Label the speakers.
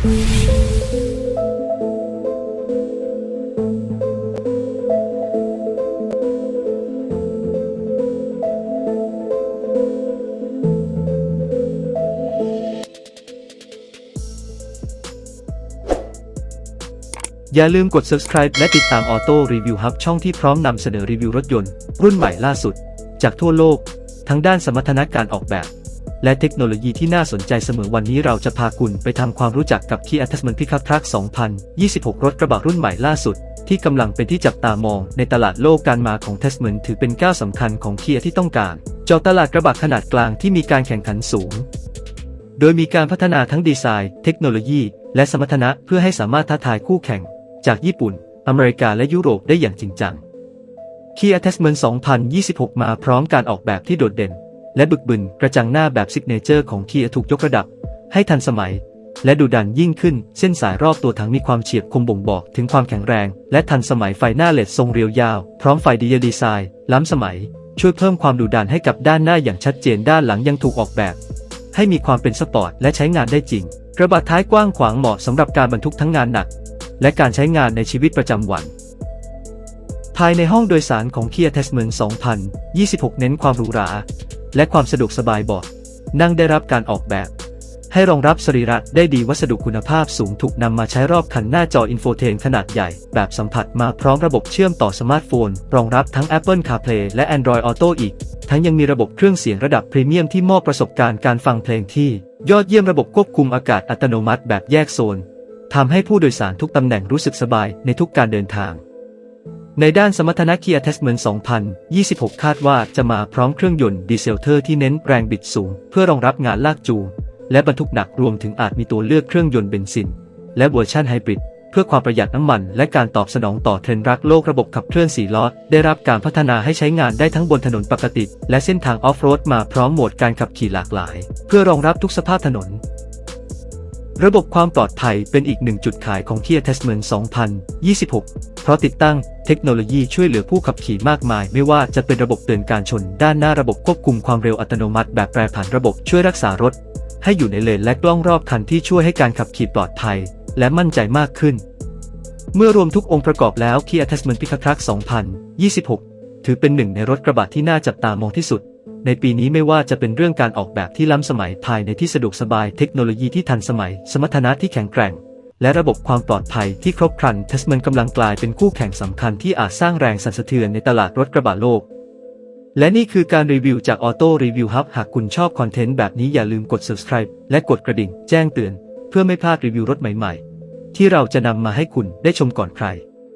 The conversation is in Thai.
Speaker 1: อย่าลืมกด subscribe และติดตาม Auto Review Hub ช่องที่พร้อมนำเสนอรีวิวรถยนต์ รุ่นใหม่ล่าสุด จากทั่วโลก ทั้งด้านสมรรถนะการออกแบบ และเทคโนโลยีที่น่าสนใจเสมอวันนี้เราจะพาคุณไปทำความรู้จักกับ Kia Attachment Pickup Truck 2026 รถกระบะรุ่นใหม่ล่าสุด ที่กำลังเป็นที่จับตามองในตลาดโลกการมาของ Attachment ถือเป็นก้าวสำคัญของ Kia ที่ต้องการจาะตลาดกระบะขนาดกลางที่มีการแข่งขันสูง โดยมีการพัฒนาทั้งดีไซน์ เทคโนโลยี และสมรรถนะเพื่อให้สามารถท้าทายคู่แข่ง จากญี่ปุ่น อเมริกาและยุโรปได้อย่างจริงจัง Kia Attachment 2026 มาพร้อมการออกแบบที่โดดเด่น และบึกบึนกระจังหน้าแบบซิกเนเจอร์ของ Kia ถูกยกระดับ ให้ทันสมัย และดูดันยิ่งขึ้น เส้นสายรอบตัวถังมีความเฉียบคมบ่งบอกถึงความแข็งแรง และทันสมัยไฟหน้าเลดทรงเรียวยาว พร้อมไฟดีเยดีไซน์ ล้ำสมัย ช่วยเพิ่มความดุดันให้กับด้านหน้าอย่างชัดเจนด้านหลังยังถูกออกแบบ ให้มีความเป็นสปอร์ตและใช้งานได้จริงกระบะท้ายกว้างขวางเหมาะสำหรับการบรรทุกทั้งงานหนัก และการใช้งานในชีวิตประจำวันภายในห้องโดยสารของ Kia Attachment 2026 เน้นความหรูหรา และความสะดวกสบายเบาะนั่งได้รับการออกแบบ ให้รองรับสรีระได้ดีวัสดุคุณภาพสูงถูกนำมาใช้รอบคันหน้าจออินโฟเทนขนาดใหญ่ แบบสัมผัสมาพร้อมระบบเชื่อมต่อสมาร์ทโฟน รองรับทั้ง Apple CarPlay และ Android Auto อีก ทั้งยังมีระบบเครื่องเสียงระดับพรีเมียมที่มอบประสบการณ์การฟังเพลงที่ ยอดเยี่ยมระบบควบคุมอากาศอัตโนมัติแบบแยกโซนทำให้ผู้โดยสารทุกตำแหน่งรู้สึกสบายในทุกการเดินทาง ในด้านสมรรถนะ Kia Attachment 2026 คาดว่าจะมาพร้อมเครื่องยนต์ดีเซลเทอร์ที่เน้นแรงบิดสูง เพื่อรองรับงานลากจูง และบรรทุกหนักรวมถึงอาจมีตัวเลือกเครื่องยนต์เบนซิน และเวอร์ชันไฮบริดเพื่อความประหยัดน้ำมันและการตอบสนองต่อเทรนด์รักโลกระบบขับเคลื่อน4ล้อได้รับการพัฒนาให้ใช้งานได้ทั้งบนถนนปกติ และเส้นทางออฟโรดมาพร้อมโหมดการขับขี่หลากหลาย เพื่อรองรับทุกสภาพถนน ระบบความปลอดภัยเป็นอีกหนึ่งจุดขายของ Kia Attachment 2026 เพราะติดตั้งเทคโนโลยีช่วยเหลือผู้ขับขี่มากมาย ไม่ว่าจะเป็นระบบเตือนการชน ด้านหน้าระบบควบคุมความเร็วอัตโนมัติแบบแปรผันระบบช่วยรักษารถ ให้อยู่ในเลนและกล้องรอบคันที่ช่วยให้การขับขี่ปลอดภัย และมั่นใจมากขึ้น เมื่อรวมทุกองค์ประกอบแล้ว Kia Attachment Pickup Truck 2026 ถือเป็นหนึ่งในรถกระบะที่น่าจับตามองที่สุด ในปีนี้ไม่ว่าจะเป็นเรื่องการออกแบบที่ล้ำสมัยภายในที่สะดวกสบายเทคโนโลยีที่ทันสมัย สมรรถนะที่แข็งแกร่ง และระบบความปลอดภัยที่ครบครันเทสมันกำลังกลายเป็นคู่แข่งสำคัญที่อาจสร้างแรงสั่นสะเทือนในตลาดรถกระบะโลก และนี่คือการรีวิวจาก Auto Review Hub หากคุณชอบคอนเทนต์แบบนี้อย่าลืมกด subscribe และกดกระดิ่ง แจ้งเตือน เพื่อไม่พลาดรีวิวรถใหม่ ๆ ที่เราจะนำมาให้คุณได้ชมก่อนใคร